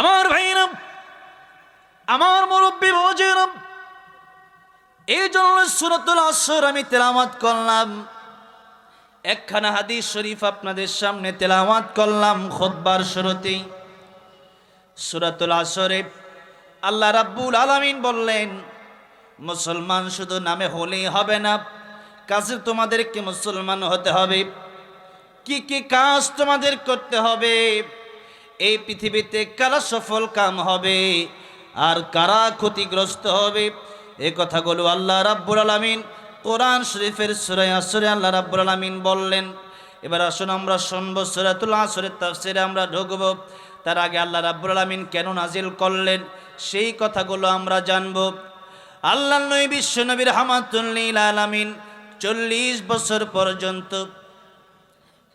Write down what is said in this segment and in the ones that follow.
আমার ভাইরা আমার মুরব্বী বজেরাম এই জন্য সুরতুল আসর আমি তেলামাত করলাম। একখানা হাদিস শরীফ আপনাদের সামনে তেলামাত করলাম খোদবার শুরুতেই সুরাতুল আসরে আল্লাহ রাব্বুল আলামিন বললেন, মুসলমান শুধু নামে হলেই হবে না, কাজে তোমাদেরকে মুসলমান হতে হবে। কি কি কাজ তোমাদের করতে হবে? এই পৃথিবীতে কারা সফল কাম হবে? আর কারা ক্ষতিগ্রস্ত হবে? এ কথাগুলো আল্লাহ রাব্বুল আলামিন কোরআন শরীফের সূরা আসরে আল্লাহ রাব্বুল আলামিন বললেন। এবার আসুন আমরা শুনব সূরাতুল আসরের তাফসিরে আমরা ঢুকব। তার আগে আল্লাহ রাব্বুল আলামিন কেন নাজিল করলেন? সেই কথাগুলো আমরা জানব। আল্লাহ নবী বিশ্ব নবীর হামাতুল্লিল আলামিন চল্লিশ বছর পর্যন্ত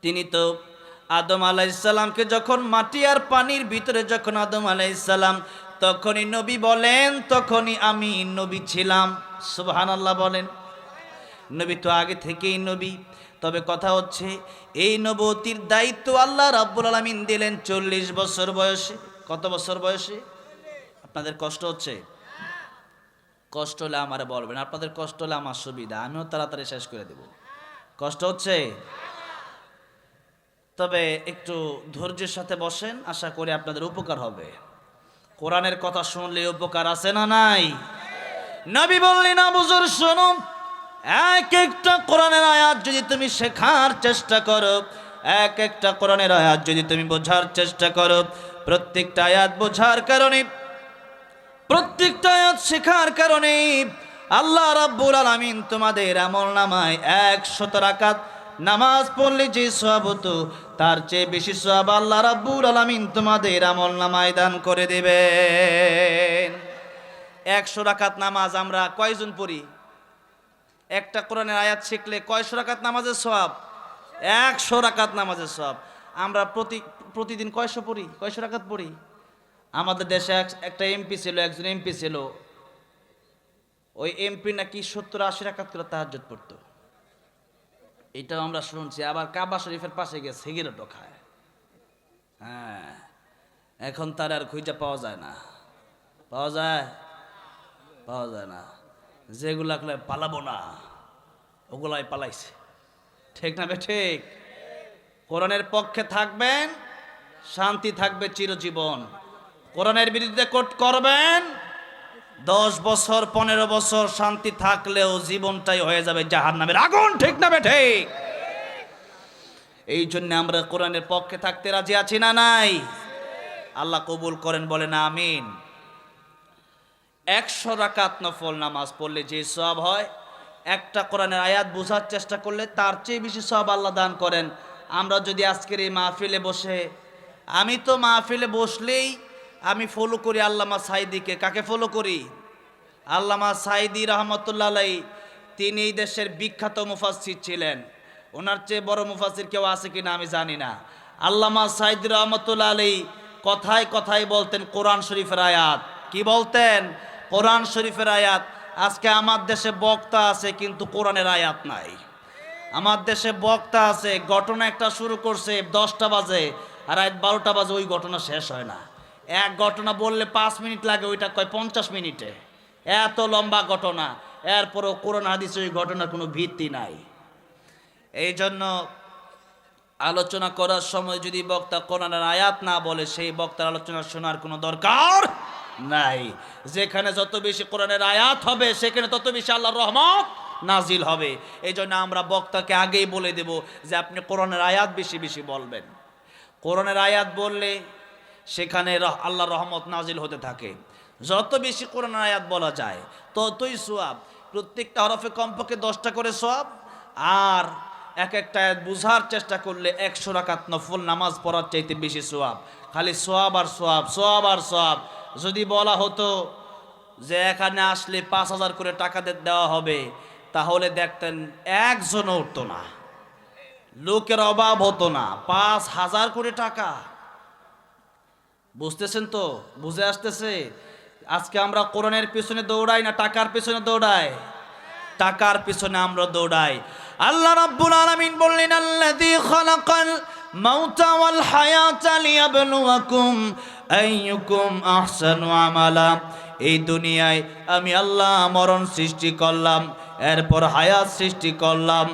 তিনি তো আদম আলাইসাল্লামকে যখন মাটি আর পানির ভিতরে যখন আদম আলাইসাল্লাম তখনই নবী বলেন, তখনই আমি নবী ছিলাম। সুবহান আল্লাহ বলেন। নবী তো আগে থেকেই নবী। তবে কথা হচ্ছে, এই নবতির দায়িত্ব আল্লাহ রাব্বুল আলামিন দিলেন চল্লিশ বছর বয়সে। কত বছর বয়সে? আপনাদের কষ্ট হচ্ছে? কষ্ট হলে আমার বলবেন, আপনাদের কষ্ট হলে আমার সুবিধা, আমিও তাড়াতাড়ি শেষ করে দেব। কষ্ট হচ্ছে? তবে একটু ধৈর্যের সাথে বসেন, আশা করি আপনাদের উপকার হবে। কোরআনের কথা শুনলে উপকার আছে না নাই? নবী বললেন না বুজুর শোনো, এক একটা কোরআনের আয়াত যদি তুমি শেখার চেষ্টা করো, এক একটা কোরআনের আয়াত যদি তুমি বোঝার চেষ্টা করো, প্রত্যেকটা আয়াত বোঝার কারণে, প্রত্যেকটা আয়াত শেখার কারণে, আল্লাহ রাব্বুল আলামিন তোমাদের আমল নামায় একশত রাকাত নামাজ পড়লে যে সওয়াব হতো, তার চেয়ে বেশি সওয়াব আল্লাহ রাব্বুল আলামিন তোমাদের আমল নামায় দান করে দেবেন। একশো রাকাত নামাজ আমরা কয়জন পড়ি? একটা কোরআনের আয়াত শিখলে কয়শো রাকাত নামাজের সওয়াব? একশো রাকাত নামাজের সওয়াব। আমরা প্রতি, প্রতিদিন কয়শো পড়ি? কয়শো রাকাত পড়ি? আমাদের দেশে এক- একটা এমপি ছিল, একজন এমপি ছিল। ওই এমপি নাকি সত্তর আশি রাকাত করে তাহাজ্জুদ পড়তো। এটাও আমরা শুনছি, আবার কাবা শরীফের পাশে গিয়ে সিগারেটও খায়। হ্যাঁ এখন তার আর খুঁজে পাওয়া যায় না। পাওয়া যায়? পাওয়া যায় না। যেগুলা গুলো পালাবো না, ওগুলাই পালাইছে। ঠিক না ঠিক? কোরআনের পক্ষে থাকবেন, শান্তি থাকবে চিরজীবন। কোরআনের বিরুদ্ধে কোট করবেন দশ বছর, পনেরো বছর শান্তি থাকলেও জীবনটাই হয়ে যাবে জাহার নামের আগুন, ঠিক না বে ঠিক? এই জন্য আমরা কোরআনের পক্ষে থাকতে রাজি আছি না নাই? আল্লাহ কবুল করেন, বলেন আমিন। একশো রাকাত নফল নামাজ পড়লে যে সব হয়, একটা কোরআনের আয়াত বোঝার চেষ্টা করলে তার চেয়ে বেশি সব আল্লাহ দান করেন। আমরা যদি আজকের এই মাহফিলে বসে, আমি তো মাহফিলে বসলেই আমি ফলো করি আল্লামা সাইদিকে। কাকে ফলো করি? আল্লামা সাইদি রহমতুল্লাহ আলাই তিনি এই দেশের বিখ্যাত মুফাসির ছিলেন। ওনার চেয়ে বড় মুফাসির কেউ আছে কিনা আমি জানি না। আল্লামা সাইদি রহমতুল্লাহ আলাই কথায় কথায় বলতেন কোরআন শরীফের আয়াত। কি বলতেন? কোরআন শরীফের আয়াত। আজকে আমার দেশে বক্তা আছে কিন্তু কোরআনের আয়াত নাই। আমার দেশে বক্তা আছে, ঘটনা একটা শুরু করছে দশটা বাজে, আর রাত বারোটা বাজে ওই ঘটনা শেষ হয় না। এক ঘটনা বললে পাঁচ মিনিট লাগে, ওইটা কয় পঞ্চাশ মিনিটে। এত লম্বা ঘটনা, এরপরও কোরআন হাদিসে ওই ঘটনার কোনো ভিত্তি নাই। এই জন্য আলোচনা করার সময় যদি বক্তা কোরআনের আয়াত না বলে, সেই বক্তার আলোচনা শোনার কোনো দরকার নাই। যেখানে যত বেশি কোরআনের আয়াত হবে, সেখানে তত বেশি আল্লাহর রহমত নাজিল হবে। এই জন্য আমরা বক্তাকে আগেই বলে দেব যে, আপনি কোরআনের আয়াত বেশি বেশি বলবেন। কোরআনের আয়াত বললে সেখানে আল্লাহ রহমত নাজিল হতে থাকে। যত বেশি কোরআনের আয়াত বলা যায়, ততই সোয়াব। প্রত্যেকটা হরফে কমপক্ষে দশটা করে সোয়াব, আর এক একটা আয়াত বুঝার চেষ্টা করলে একশো রাকাত নফল নামাজ পড়ার চাইতে বেশি সোয়াব। খালি সোয়াব আর সোয়াব সোয়াব আর সোয়াব। যদি বলা হতো যে এখানে আসলে পাঁচ হাজার করে টাকা দেওয়া হবে, তাহলে দেখতেন একজনও উঠতো না। লোকের অভাব হতো না। পাঁচ হাজার করে টাকা। বুঝতেছেন তো? বুঝে আসতেছে? আজকে আমরা কোরআনের পিছনে দৌড়াই না টাকার পিছনে দৌড়াই? টাকার পিছনে আমরা দৌড়াই। আল্লাহ রাব্বুল আলামিন বললেন, আল্লাযী খালাকাল মাউতা ওয়াল হায়াতা লিয়াবলুয়াকুম আইয়ুকুম আহসানু আমালা। এই দুনিয়ায় আমি আল্লাহ মরণ সৃষ্টি করলাম। এরপর হায়াত সৃষ্টি করলাম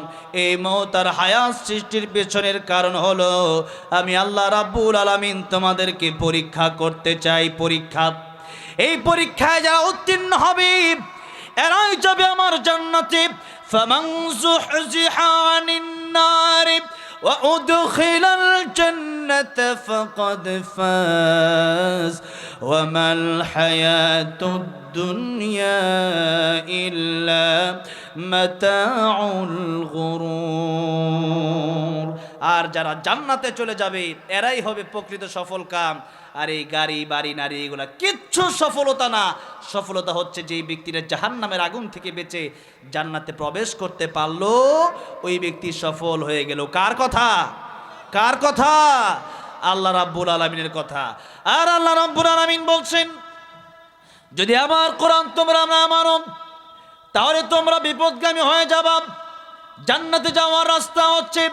এই মৌতার হায়াত সৃষ্টির পেছনের কারণ হলো আমি আল্লাহ রাব্বুল আলামিন তোমাদেরকে পরীক্ষা করতে চাই পরীক্ষা এই পরীক্ষায় যারা উত্তীর্ণ হবে এরাই যাবে আমার জান্নাতে ফামান যুহজিহা আনিন নার وأدخل الجنة فقد فاز وما الحياة الدنيا إلا متاع الغرور আর যারা জান্নাতে চলে যাবে এরাই হবে প্রকৃত সফল কাম আর এই গাড়ি বাড়ি নারী এগুলা কিচ্ছু সফলতা না সফলতা হচ্ছে যেই ব্যক্তিরা জাহান নামের আগুন থেকে বেঁচে জান্নাতে প্রবেশ করতে পারলো ওই ব্যক্তি সফল হয়ে গেল কার কথা কার কথা আল্লাহ রাব্বুল আলমিনের কথা আর আল্লাহ রাব্বুল আলমিন বলছেন যদি আমার কোরআন তোমরা না মানো, তাহলে তোমরা বিপদগামী হয়ে যাবা। জান্নাতে যাওয়ার রাস্তা হচ্ছে,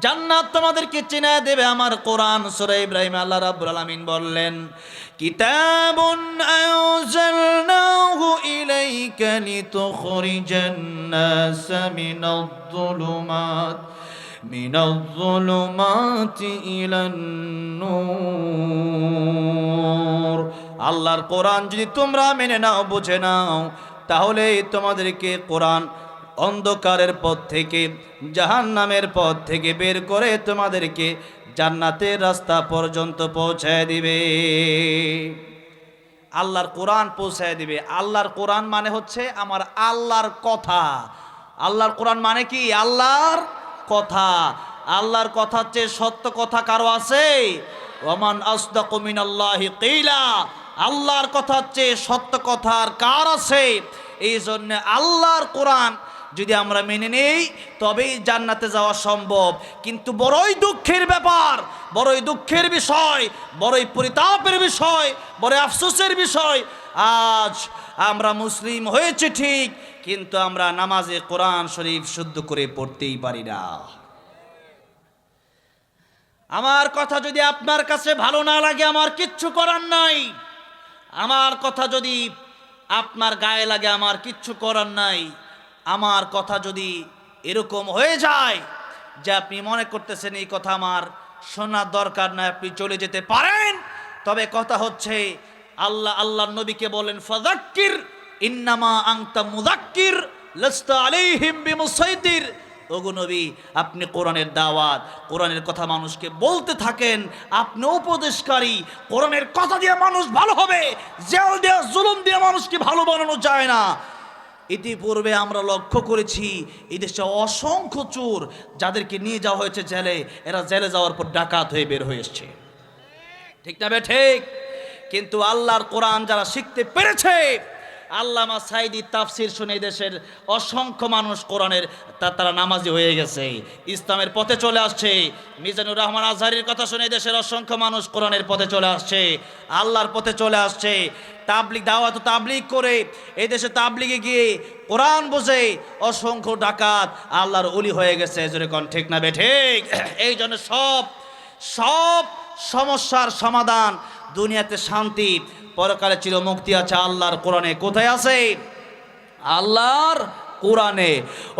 জান্নাত তোমাদেরকে চিনা দেবে আমার কোরআন সূরা ইব্রাহিম। আল্লাহ রাব্বুল আলামিন বললেন, কিতাবুন আনজালনাহু ইলাইকা লিতুখরিজান নাস মিনাজ-যুলুমাত, মিনাজ-যুলুমাতি ইলান-নূর। আল্লাহর কোরআন যদি তোমরা মেনে নাও, বুঝে নাও তাহলে তোমাদেরকে কোরআন অন্ধকারের পথ থেকে জাহান নামের পথ থেকে বের করে তোমাদেরকে জান্নাতের রাস্তা পর্যন্ত পৌঁছায় দিবে। আল্লাহর কোরআন পৌঁছায় দিবে। আল্লাহর কোরআন মানে হচ্ছে আমার আল্লাহর কথা। আল্লাহর কোরআন মানে কি? আল্লাহর কথা। আল্লাহর কথা চেয়ে সত্য কথা কারও আছে? ওমান আসদাকু মিনাল্লাহি কিলা। আল্লাহর কথা চেয়ে সত্য কথার কার আছে? এই জন্য আল্লাহর কোরআন যদি আমরা মেনে নেই, তবেই জান্নাতে যাওয়া সম্ভব। কিন্তু বড়ই দুঃখের ব্যাপার, বড়ই দুঃখের বিষয়, বড়ই পরিতাপের বিষয় বড় আফসোসের বিষয়। আজ আমরা মুসলিম হয়েছে ঠিক, কিন্তু আমরা নামাজে কোরআন শরীফ শুদ্ধ করে পড়তেই পারি না। আমার কথা যদি আপনার কাছে ভালো না লাগে, আমার কিচ্ছু করার নাই। আমার কথা যদি আপনার গায়ে লাগে, আমার কিচ্ছু করার নাই, আমার কথা যদি এরকম হয়ে যায় যে আপনি মনে করতেছেন এই কথা আমার শোনার দরকার নাই, আপনি চলে যেতে পারেন। তবে কথা হচ্ছে, আল্লাহ আল্লাহ নবীকে বলেন ফাদাক্কির ইন্নামা আংতা মুদাক্কির লাস্তা আলাইহিম বিমুসাইতির ওগো নবী, আপনি কোরআনের দাওয়াত, কোরআনের কথা মানুষকে বলতে থাকেন, আপনি উপদেশকারী, কোরআনের কথা দিয়ে মানুষ ভালো হবে, জেল দিয়ে, জুলুম দিয়ে মানুষকে ভালো বানানো যায় না। ইতিপূর্বে আমরা লক্ষ্য করেছি এই দেশে অসংখ্য চোর যাদেরকে নিয়ে যাওয়া হয়েছে জেলে, এরা জেলে যাওয়ার পর ডাকাত হয়ে বের হয়ে এসছে। ঠিক না বে, ঠিক? কিন্তু আল্লাহর কোরআন যারা শিখতে পেরেছে আল্লামা সাইদি তাফসির শুনে দেশের অসংখ্য মানুষ কোরআনের তা তারা নামাজি হয়ে গেছে। ইসলামের পথে চলে আসছে। মিজানুর রহমান আজহারির কথা শুনে দেশের অসংখ্য মানুষ কোরআনের পথে চলে আসছে। আল্লাহর পথে চলে আসছে। তাবলিক দাওয়াত তাবলিক করে এই দেশে তাবলিগে গিয়ে কোরআন বোঝে অসংখ্য ডাকাত আল্লাহর অলি হয়ে গেছে। জোরে কন, ঠিক না বে? ঠিক। এই জন্য সব সব সমস্যার সমাধান, দুনিয়াতে শান্তি পরকালে চির মুক্তি আছে আল্লাহর কোরআনে। কোথায় আছে? আল্লাহর কোরআনে।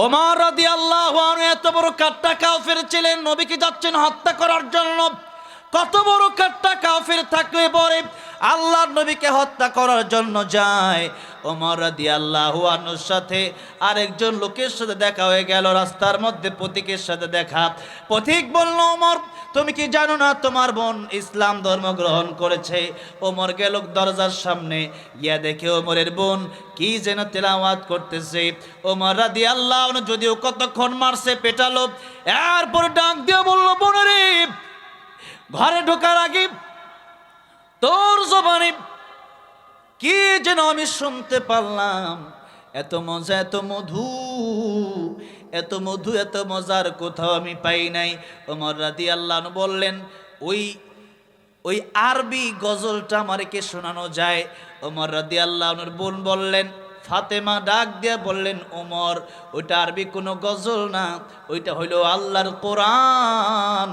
ওমর রাদি আল্লাহ এত বড় কাট্টা কাফের ছিলেন নবীকে যাচ্ছেন হত্যা করার জন্য। কত বড় কাট্টা কাফের থাকলে পরে আল্লাহর নবীকে হত্যা করার জন্য যায়। ওমর রাদি আল্লাহ আনুর সাথে আরেকজন লোকের সাথে দেখা হয়ে গেল, রাস্তার মধ্যে পথিকের সাথে দেখা। পথিক বলল, ওমর, তুমি কি জানো না তোমার বোন ইসলাম ধর্ম গ্রহণ করেছে? ওমর গেল দরজার সামনে ইয়া দেখে ওমরের বোন কি যেন তেলাওয়াত করতেছে। ওমর রাদি আল্লাহ যদিও কতক্ষণ মারছে পেটালো, এরপর ডাক দিয়ে বলল, বোনরে ঘরে ঢোকার আগে তোর জবানে কি যেন আমি শুনতে পারলাম? এত মজা, এত মধু এত মধু, এত মজার কোথাও আমি পাই নাই। ওমর রাদি আল্লাহ বললেন, ওই ওই আরবি গজলটা আমাকে শোনানো যায়? ওমর রাদি আল্লাহনুর বোন বললেন, ফাতেমা ডাক দিয়া বললেন, ওমর, ওইটা আরবি কোনো গজল না, ওইটা হইল আল্লাহর কোরআন।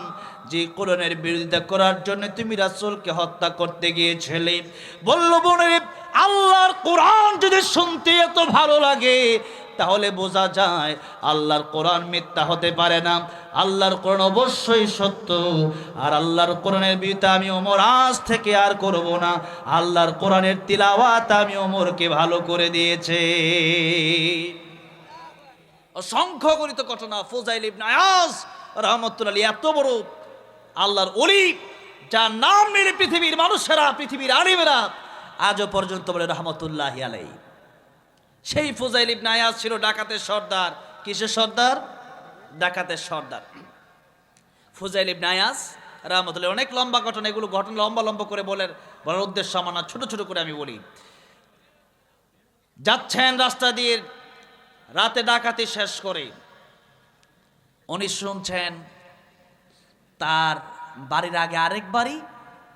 যে কোরআনের বিরোধিতা করার জন্য তুমি রাসূলকে হত্যা করতে গিয়েছিলে। বলল, বোনের, আল্লাহর কোরআন যদি শুনতে এত ভালো লাগে, তাহলে বোঝা যায় আল্লাহর কোরআন মিথ্যা হতে পারে না। আল্লাহর কোরআন অবশ্যই সত্য। আর আল্লাহর কোরআনের বিরুদ্ধে আমি ওমর আজ থেকে আর করব না। আল্লাহর কোরআনের তিলাওয়াত আমি ওমরকে ভালো করে দিয়েছে। অসংখ্য গণিত ঘটনা, ফোজাইল ইবনে আয়াজ রহমতুল্লাহ এত বড় আল্লাহর অলি যার নাম মেরে পৃথিবীর মানুষেরা, পৃথিবীর আলিমেরা আজও পর্যন্ত বলে রহমতুল্লাহ আলাই সেই ফোজাইল ইবনে আয়াজ ছিল ডাকাতের সর্দার। কিসের সর্দার? ডাকাতের সর্দার। ফুজাইল ইবনে আয়াজ রহমতুল্লাহ, অনেক লম্বা ঘটনা, এগুলো ঘটনা লম্বা লম্বা করে বলেন, বলার উদ্দেশ্য আমার না, ছোট ছোট করে আমি বলি। যাচ্ছেন রাস্তা দিয়ে, রাতে ডাকাতি শেষ করে। উনি শুনছেন তার বাড়ির আগে আরেক বাড়ি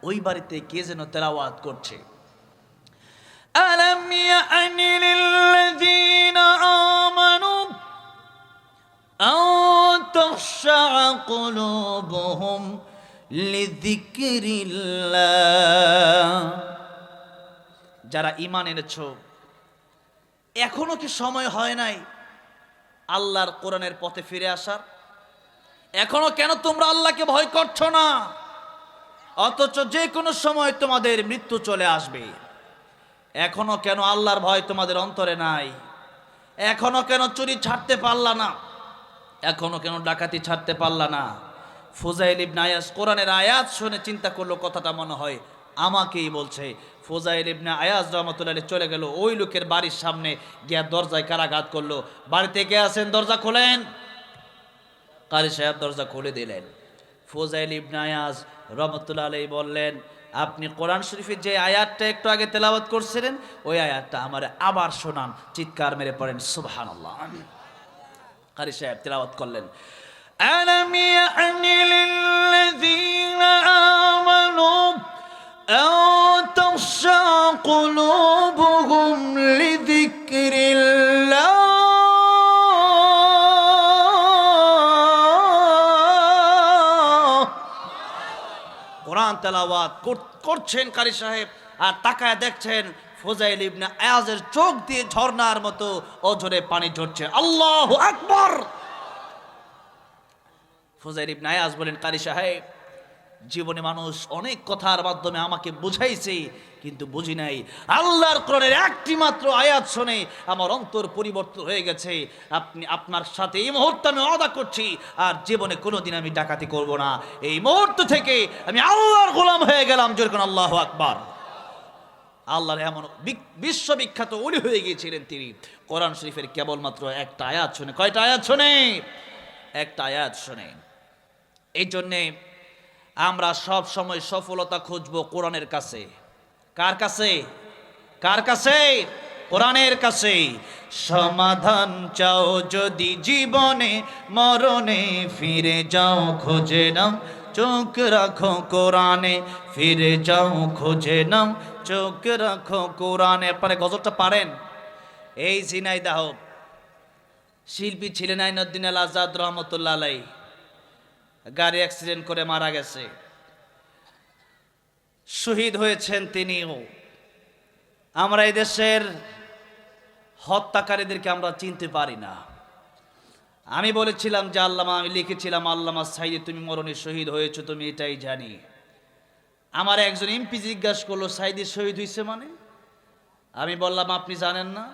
ওই বাড়িতে কে যেন তেলাওয়াত করছে ألم يأن للذين آمنوا أن تخشع قلوبهم لذكر الله যারা ইমান এনেছো এখনো কি সময় হয় নাই আল্লাহর কোরআনের পথে ফিরে আসার এখনও কেন তোমরা আল্লাহকে ভয় করছ না? অথচ যে কোনো সময় তোমাদের মৃত্যু চলে আসবে। এখনও কেন আল্লাহর ভয় তোমাদের অন্তরে নাই? এখনও কেন চুরি ছাড়তে পারলা না? এখনও কেন ডাকাতি ছাড়তে পারলা না? ফুজাইল ইবনে আয়াস কোরআনের আয়াত শুনে চিন্তা করল, কথাটা মনে হয় আমাকেই বলছে। ফুজাইল ইবনে আয়াজ রহমতুল্লাহ চলে গেল, ওই লোকের বাড়ির সামনে গিয়া দরজায় কারাঘাত করল। বাড়িতে কে আছেন? দরজা খোলেন? কারি সাহেব দরজা খুলে দিলেন ফোজাইল ইবনে আয়াজ রহমতুল্লাহ আলাই বললেন আপনি কোরআন শরীফের যে আয়াতটা একটু আগে তেলাওয়াত করছিলেন ওই আয়াতটা আমার আবার শোনান চিৎকার মেরে পড়েন সুবহান আল্লাহ কারি সাহেব তেলাওয়াত করলেন ألم يأن للذين آمنوا أن تخشع قلوبهم لذكر الله তেলাওয়াত করছেন কারি সাহেব আর তাকায় দেখছেন ফোজাইল ইবনে আয়াজের চোখ দিয়ে ঝর্ণার মতো অঝরে পানি ঝরছে। আল্লাহ আকবার! ফোজাইল ইবনে আয়াজ বলেন, কারি সাহেব জীবনে মানুষ অনেক কথার মাধ্যমে আমাকে বুঝাইছে, কিন্তু বুঝি নাই। আল্লাহর কোরআনের একটি মাত্র আয়াত শুনে আমার অন্তর পরিবর্তন হয়ে গেছে। আপনি, আপনার সাথে এই মুহূর্তে আমি অদা করছি, আর জীবনে কোনোদিন আমি ডাকাতি করব না। এই মুহূর্ত থেকে আমি আল্লাহর গোলাম হয়ে গেলাম যেরকম আল্লাহ আকবার। আল্লাহর এমন বিশ্ববিখ্যাত উনি হয়ে গিয়েছিলেন তিনি। কোরআন শরীফের কেবলমাত্র একটা আয়াত শুনে, কয়টা আয়াত শুনে? একটা আয়াত শুনে। এই জন্যে আমরা সব সময় সফলতা খুঁজব কোরআনের কাছে। কার কাছে? কার কাছে? কোরআনের কাছে। সমাধান চাও যদি জীবনে, মরণে ফিরে যাও, খোঁজে নাও, চোখ রাখো কোরআনে। ফিরে যাও, খোঁজে নাও, চোখ রাখো কোরআনে। পরে গজলটা পারেন? এই জিনাই দাহ শিল্পী ছিলেন আইনুদ্দিন আল আজাদ রহমতুল্লাহ আলাই গাড়ি অ্যাক্সিডেন্ট করে মারা গেছে। শহীদ হয়েছেন তিনিও। আমরা এই দেশের হত্যাকারীদেরকে আমরা চিনতে পারি না। আমি বলেছিলাম যে আল্লামা, আমি লিখেছিলাম, আল্লামা সাইদি, তুমি মরণে শহীদ হয়েছো, তুমি এটাই জানি। আমার একজন এমপি জিজ্ঞাসা করল, সাইদি শহীদ হয়েছে মানে? আমি বললাম, আপনি জানেন না?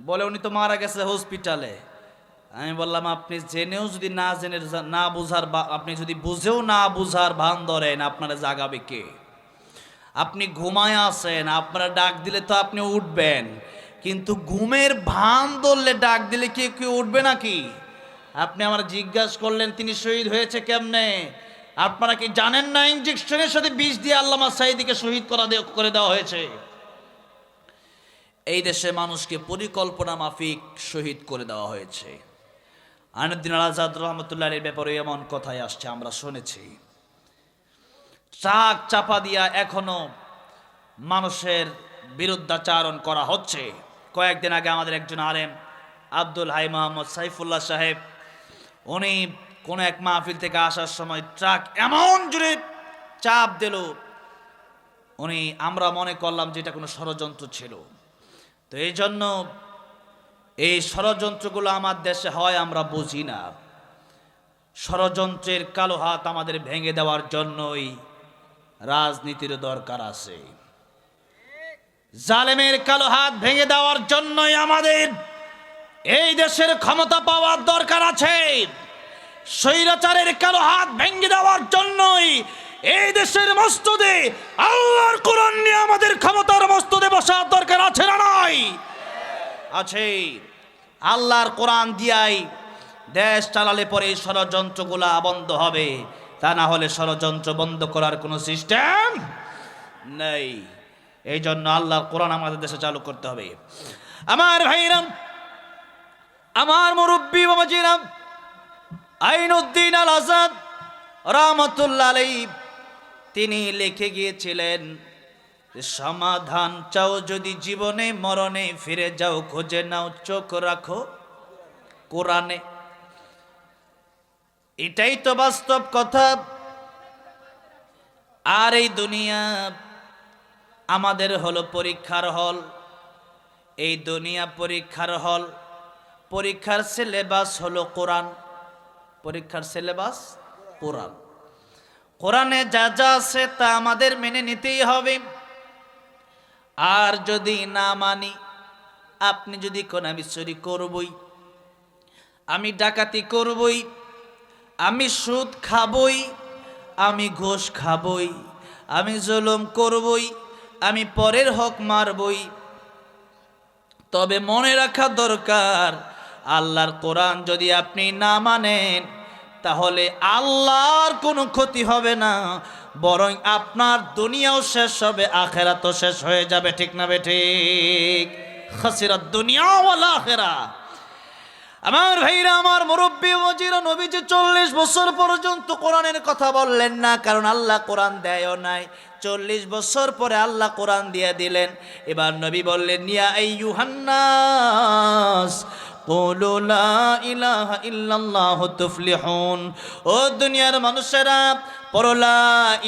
বলে, উনি তো মারা গেছে হসপিটালে আমি বললাম, আপনি জেনেও যদি না জেনে, না বুঝার বা- আপনি যদি বুঝেও না বুঝার ভান ধরেন, আপনারা জাগাবে কে? আপনি ঘুমায় আছেন, আপনারা ডাক দিলে তো আপনি উঠবেন, কিন্তু ঘুমের ভান ধরলে ডাক দিলে কি কেউ উঠবে নাকি? আপনি আমার জিজ্ঞাসা করলেন, তিনি শহীদ হয়েছে কেমনে? আপনারা কি জানেন না ইঞ্জেকশনের সাথে বিষ দিয়ে আল্লামা সাইদিকে শহীদ করা করে দেওয়া হয়েছে? এই দেশে মানুষকে পরিকল্পনা মাফিক শহীদ করে দেওয়া হয়েছে। আনুদ্দিন আল আজাদ রহমতুল্লাহ ব্যাপারে এমন কথাই আসছে, আমরা শুনেছি। চাক চাপা দিয়া এখনও মানুষের বিরুদ্ধাচারণ করা হচ্ছে। কয়েকদিন আগে আমাদের একজন আলেম, আব্দুল হাই মোহাম্মদ সাইফুল্লাহ সাহেব, উনি কোন এক মাহফিল থেকে আসার সময় ট্রাক এমন জুড়ে চাপ দিল, উনি, আমরা মনে করলাম যে এটা কোনো ষড়যন্ত্র ছিল। তো এই জন্য এই ষড়যন্ত্রগুলো আমার দেশে হয়, আমরা বুঝি না। ষড়যন্ত্রের কালো হাত আমাদের ভেঙে দেওয়ার জন্যই রাজনীতির দরকার আছে। জালেমের কালো হাত ভেঙে দেওয়ার জন্যই আমাদের এই দেশের ক্ষমতা পাওয়ার দরকার আছে। স্বৈরাচারের কালো হাত ভেঙে দেওয়ার জন্যই এই দেশের মস্তদে আল্লাহর কোরআন নিয়ে আমাদের ক্ষমতার মস্তদে বসার দরকার আছে না নাই? আছে। আল্লাহর কোরআন দিয়াই দেশ চালালে পরে এই ষড়যন্ত্রগুলা বন্ধ হবে। তা না হলে ষড়যন্ত্র বন্ধ করার কোনো সিস্টেম নেই। এই জন্য আল্লাহর কোরআন আমাদের দেশে চালু করতে হবে। আমার ভাইরাম, আমার মুরব্বী বাবাজিরাম, আইনুদ্দিন আল আজাদ রহমতুল্লাহ তিনি লিখে গিয়েছিলেন সমাধান চাও যদি জীবনে, মরণে ফিরে যাও, খোঁজে নাও, চোখ রাখো কোরআনে। এটাই তো বাস্তব কথা। আর এই দুনিয়া আমাদের হলো পরীক্ষার হল। এই দুনিয়া পরীক্ষার হল। পরীক্ষার সিলেবাস হলো কোরআন। পরীক্ষার সিলেবাস কোরআন। কোরআনে যা যা আছে তা আমাদের মেনে নিতেই হবে। আর যদি না মানি, আপনি যদি কোন, আমি চুরি করবই, আমি ডাকাতি করবই, আমি সুদ খাবই, আমি ঘোষ খাবই, আমি জুলুম করবই, আমি পরের হক মারবই, তবে মনে রাখা দরকার, আল্লাহর কোরআন যদি আপনি না মানেন, তাহলে আল্লাহর কোনো ক্ষতি হবে না। বরং আপনার দুনিয়াও শেষ হবে, আখেরাতও শেষ হয়ে যাবে, ঠিক না বে ঠিক? খাসিরাত দুনিয়া ওয়ালা আখেরা। আমার ভাইরা, আমার মুরব্বী, মজিরা, নবীজি চল্লিশ বছর পর্যন্ত কোরআনের কথা বললেন না, কারণ আল্লাহ কোরআন দেয়ও নাই। চল্লিশ বছর পরে আল্লাহ কোরআন দিয়ে দিলেন। এবার নবী বললেন নিয়া এই ইউহান্নাস কুলু লা ইলাহা ইল্লাল্লাহু তুফলিহুন। ও দুনিয়ার মানুষেরা পরলা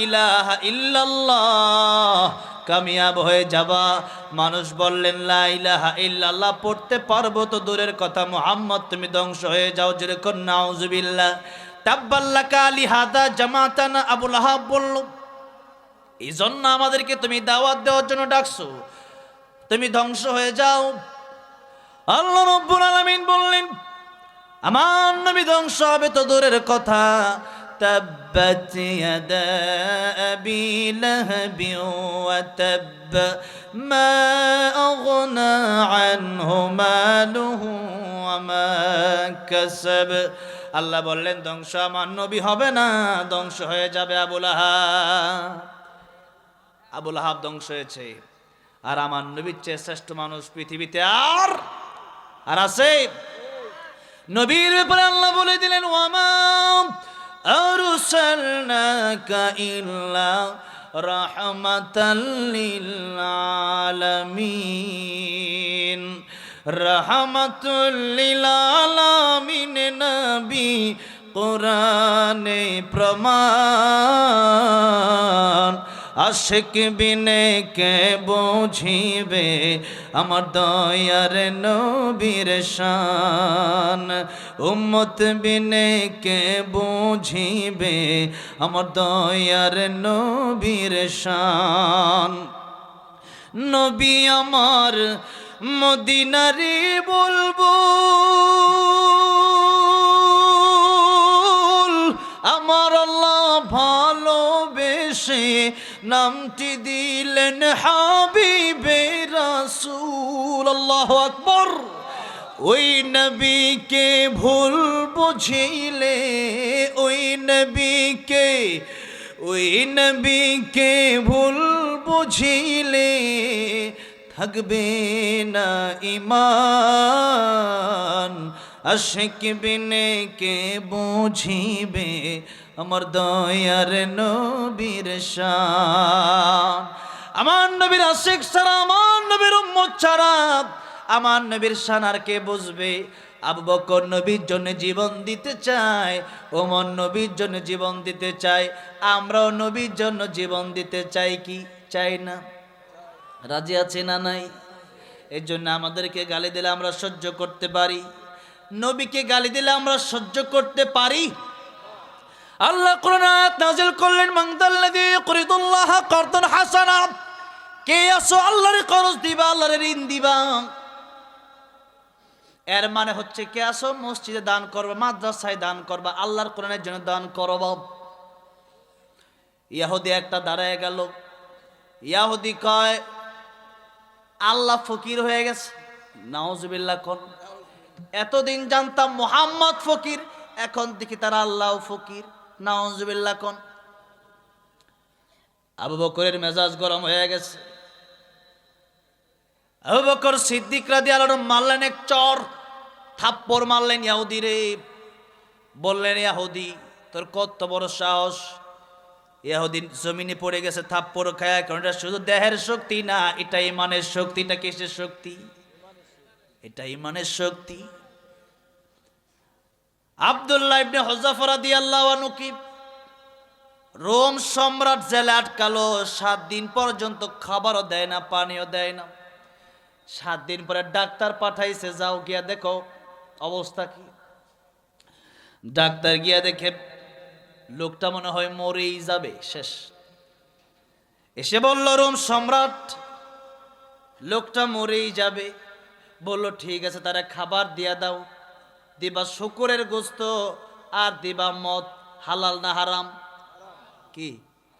ইলাহা ইল্লাল্লাহ। কামিয়াব হয়ে যাবা। মানুষ বললেন, লা ইলাহা ইল্লাল্লাহ, পড়তে পারব তো দূরের কথা। মোহাম্মদ, তুমি ধ্বংস হয়ে যাও যেরকম, নাউজুবিল্লাহ। তাব্বাল্লা কালি হাদা জামাতানা, আবুল আহাব বলল, এই জন্য আমাদেরকে তুমি দাওয়াত দেওয়ার জন্য ডাকছো। তুমি ধ্বংস হয়ে যাও। আল্লাহ রব্বুল আলামিন বললেন আমার নবী ধ্বংস হবে তো দূরের কথা تبت يدا أبي لهب وتب ما أغنى عنه ماله وما كسب আল্লাহ বললেন ধ্বংস আমার নবী হবে না ধ্বংস হয়ে যাবে আবুল আহাব আবুল আহাব ধ্বংস হয়েছে আর আমার নবীর চেয়ে শ্রেষ্ঠ মানুষ পৃথিবীতে আর আর আছে? নবীর ব্যাপারে আল্লাহ বলে দিলেন ওয়ামাম ইল্লা নবী কোরআনে প্রমাণ আশেক বিনে কে বুঝিবে আমার দয়ার নবীর শান? উম্মত বিনে কে বুঝিবে আমার দয়ার নবীর শান? নবী আমার মদিনারি বলব নামটি দিলেন হাবিবে রাসূল, আল্লাহ আকবর। ওই নবীকে ভুল বুঝিলে, ওই নবীকে ওই নবীকে ভুল বুঝিলে, থাকবে না ইমান। আশেক বিনে কে বুঝিবে আমার দয়ার নবীর শান। আমার নবীর আশেক ছাড়া, আমার নবীর উম্মত ছাড়া, আমার নবীর শান আর কে বুঝবে? আবু বকর নবীর জন্য জীবন দিতে চায়, ওমর নবীর জন্য জীবন দিতে চায়, আমরাও নবীর জন্য জীবন দিতে চাই কি? চাই না। রাজি আছে না নাই? এর জন্য আমাদেরকে গালি দিলে আমরা সহ্য করতে পারি। নবীকে গালি দিলে আমরা সহ্য করতে পারি? আল্লাহ কোরআন আয়াত নাযিল করলেন, মাংদাল্লাযী ইকরিদুল্লাহ কারদান হাসানা। কে আসো আল্লাহর করজ দিবা, আল্লাহর ঋণ দিবা। এর মানে হচ্ছে কে আসো মসজিদে দান করবা, মাদ্রাসায় দান করবা, আল্লাহর কোরআনের জন্য দান করবা। ইয়াহুদি একটা দাঁড়ায় গেল। ইয়াহুদি কয়, আল্লাহ ফকির হয়ে গেছে। নাউজুবিল্লাহ কোন এতদিন জানতাম মোহাম্মদ ফকির, এখন দেখি তারা আল্লাহ ফকির। নাউজুবিল্লাহ কোন। আবু বকরের মেজাজ গরম হয়ে গেছে। আবু বকর সিদ্দিক রাদি আলোর মারলেন এক চর থাপ্পর মারলেন ইয়াহুদি রে। বললেন, ইয়াহুদি, তোর কত বড় সাহস। ইয়াহুদিন জমিনে পড়ে গেছে, থাপ্পড় খায় কারণ এটা শুধু দেহের শক্তি না এটা ইমানের শক্তি, এটা কিসের শক্তি? এটা ইমানের শক্তি। আব্দুল্লাহ ইবনে হজাফর রাদিয়াল্লাহু আনহু কি রোম সম্রাট জেলে আটকালো, সাত দিন পর্যন্ত খাবারও দেয় না, পানিও দেয় না। সাত দিন পরে ডাক্তার পাঠাইছে, যাও গিয়া দেখো অবস্থা কি। ডাক্তার গিয়া দেখে লোকটা মনে হয় মরেই যাবে, শেষ। এসে বলল, রোম সম্রাট, লোকটা মরেই যাবে। বলল, ঠিক আছে, তারা খাবার দিয়া দাও। দিবা শুকুরের গোস্ত আর দিবা মদ, হালাল না হারাম? কি?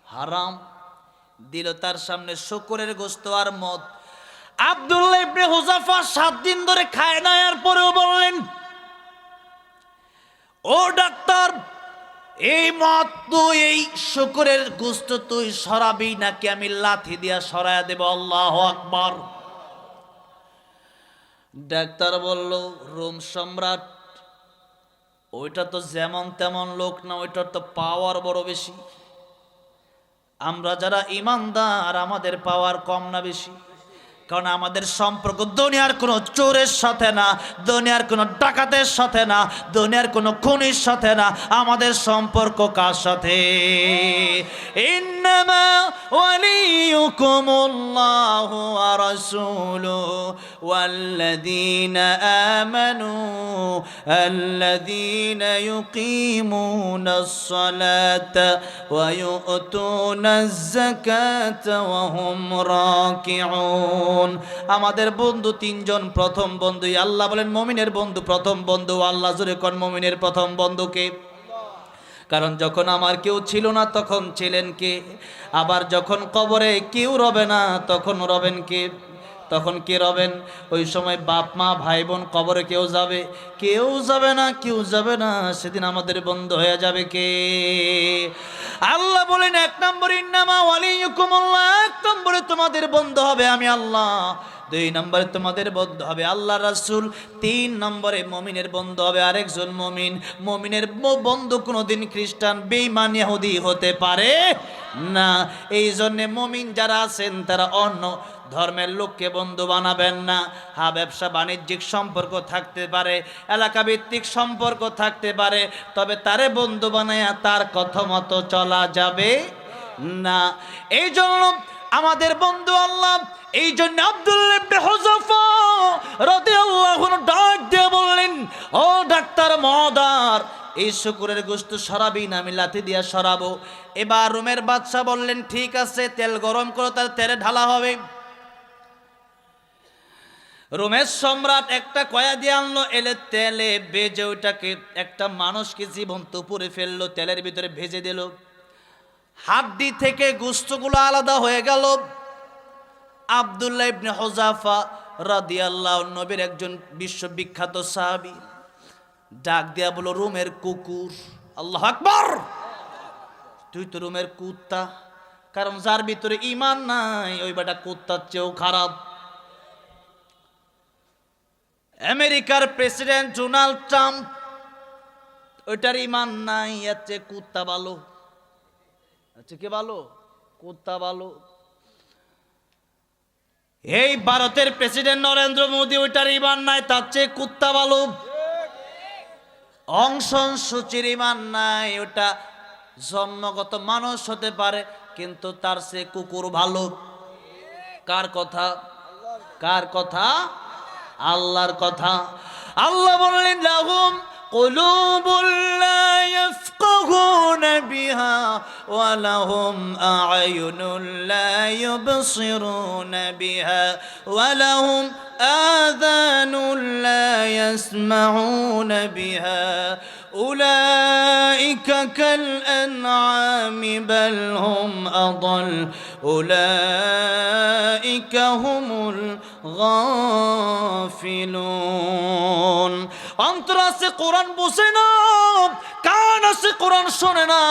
হারাম। দিল তার সামনে শুকুরের গোস্ত আর মদ। আব্দুল্লাহ ইবনে হুজাফা সাত দিন ধরে খায় না আর পরেও বললেন, ও ডাক্তার, এই মদ তুই, এই শুকুরের গোস্ত তুই সরাবি, নাকি আমি লাথি দিয়া সরাইয়া দেব? আল্লাহ আকবার। ডাক্তার বলল, রোম সম্রাট, ওইটা তো যেমন তেমন লোক না, ওইটার তো পাওয়ার বড় বেশি। আমরা যারা ইমানদার, আমাদের পাওয়ার কম না বেশি। কারণ আমাদের সম্পর্ক দুনিয়ার কোনো চোরের সাথে না, দুনিয়ার কোনো ডাকাতের সাথে না, দুনিয়ার কোনো খুনির সাথে না, আমাদের সম্পর্ক কার সাথে? ইন্নামা ওয়ালিয়ুকুমুল্লাহু ওয়া রাসূলুহু আমাদের বন্ধু তিনজন প্রথম বন্ধু আল্লাহ বলেন মমিনের বন্ধু প্রথম বন্ধু আল্লাহ জুরে কন মমিনের প্রথম বন্ধুকে কারণ যখন আমার কেউ ছিল না তখন ছিলেন কে? আবার যখন কবরে কেউ রবে না তখন রবেন কে? তখন কে রবেন? ওই সময় বাপ, মা, ভাই, বোন কবরে কেউ যাবে? কেউ যাবে না, কেউ যাবে না। সেদিন আমাদের বন্ধ হয়ে যাবে কে? আল্লাহ বলেন, এক নম্বর ইন্নামা ওয়ালিয়ুকুমুল্লাহ, এক নম্বরে তোমাদের বন্ধ হবে আমি আল্লাহ। দুই নম্বরে তোমাদের বন্ধ হবে আল্লাহ রাসুল। তিন নম্বরে মমিনের বন্ধ হবে আরেকজন মমিন। মমিনের বন্ধু কোনোদিন খ্রিস্টান, বেঈমান, ইহুদি হতে পারে না। এই জন্যে মমিন যারা আছেন, তারা অন্য ধর্মের লোককে বন্ধু বানাবেন না। হা, ব্যবসা বাণিজ্যিক সম্পর্ক থাকতে পারে এলাকা ভিত্তিক সম্পর্ক থাকতে পারে, তবে তারে বন্ধু বানায়া তার কথা মতো চলা যাবে না। এই জন্য আমাদের বন্ধু আল্লাহ এই জন্য আব্দুল্লাহ ডাক দিয়ে বললেন, ও ডাক্তার মহদার, এই শুকুরের গোস্ত সরাবি না, আমি লাথি দিয়া সরাবো। এবার রুমের বাদশা বললেন, ঠিক আছে, তেল গরম করো তার তেলে ঢালা হবে। রোমের সম্রাট একটা কয়া দিয়ে আনলো, এলে তেলে বেজে ওইটাকে একটা মানুষকে জীবন্ত উপরে ফেলল, তেলের ভিতরে ভেজে দিল। হাড্ডি থেকে গুস্তগুলো আলাদা হয়ে গেল। আবদুল্লাহ ইবনে হজাফা রাদিয়াল্লাহ নবীর একজন বিশ্ববিখ্যাত সাহাবী। ডাক দেয়া বলো রুমের কুকুর, আল্লাহ আকবার! তুই তো রুমের কুত্তা, কারণ যার ভিতরে ইমান নাই, ওই বেটা কুত্তার চেয়েও খারাপ। আমেরিকার প্রেসিডেন্ট ডোনাল্ড ট্রাম্প, ওইটার ইমান নাই চেয়ে কুত্তা ভালো। আচ্ছা কে ভালো? কুত্তা ভালো। এই ভারতের প্রেসিডেন্ট নরেন্দ্র মোদী, ওইটার ইমান নাই, তার চেয়ে কুত্তা ভালো। অংশন সূচির ইমান নাই ওটা জন্মগত মানুষ হতে পারে, কিন্তু তার সে কুকুর ভালো। কার কথা? কার কথা? আল্লাহর কথা আল্লাহ বললেন লাহুম قلوب لا يفقهون بها ولهم أعين لا يبصرون بها ولهم آذان لا يسمعون بها أولئك كالأنعام بل هم أضل أولئك هم الغافلون অন্তর আছে কোরআন বসে না কান আছে কোরআন শোনে না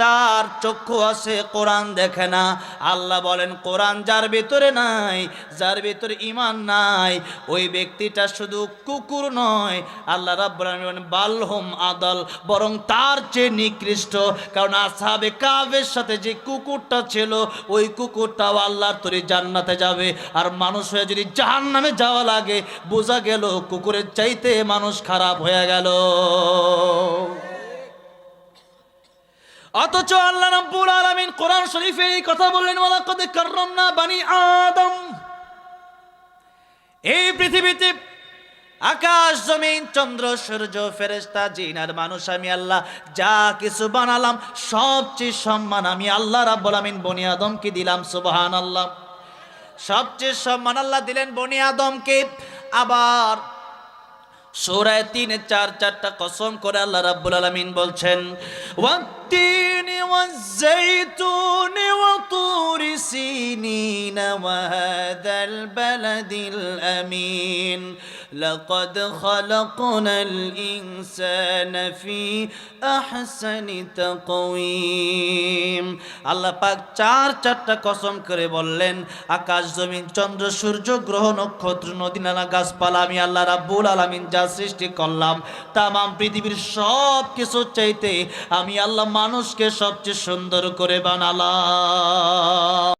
তার চক্ষু আছে কোরআন দেখে না আল্লাহ বলেন কোরআন যার ভিতরে নাই যার ভিতরে ইমান নাই ওই ব্যক্তিটা শুধু কুকুর নয় আল্লাহ রাব্বুল আলামিন বলেন বালহুম আদল বরং তার চেয়ে নিকৃষ্ট কারণ আসাবে কাবের সাথে যে কুকুরটা ছিল ওই কুকুরটাও আল্লাহর তরি জান্নাতে যাবে। আর মানুষ হয়ে যদি জাহান্নামে যাওয়া লাগে, বোঝা গেল কুকুরের চাইতে মানুষ খারাপ হয়ে গেল। অথচ আল্লাহ রাব্বুল আলামিন কোরআন শরীফে এই কথা বললেন, ওয়ালাকাদ কাররামনা বানি আদম। এই পৃথিবীতে আকাশ, জমিন, চন্দ্র, সূর্য, ফেরেশতা, জিন আর মানুষ, আমি আল্লাহ যা কিছু বানালাম, সবচেয়ে সম্মান আমি আল্লাহ রাব্বুল আলামিন বনি আদমকে দিলাম সুবহান আল্লাহ সবচেয়ে সম্মান আল্লাহ দিলেন বনি আদমকে। আবার সূরায় তিনে চার, চারটা কসম করে আল্লাহ রাব্বুল আলামিন বলছেন, ওয়াত্তিন ওয়াজ্জাইতুন ওয়াতুর সিনিন ওয়াহাদাল বালাদিল আমিন। لقد خلقنا الإنسان في أحسن تقويم আল্লাহ পাক চার চারটা কসম করে বললেন আকাশ জমিন চন্দ্র সূর্য গ্রহ নক্ষত্র নদী নালা গাছপালা আমি আল্লাহ রাব্বুল আলামিন যা সৃষ্টি করলাম তামাম পৃথিবীর সব কিছু চাইতে আমি আল্লাহ মানুষকে সবচেয়ে সুন্দর করে বানালাম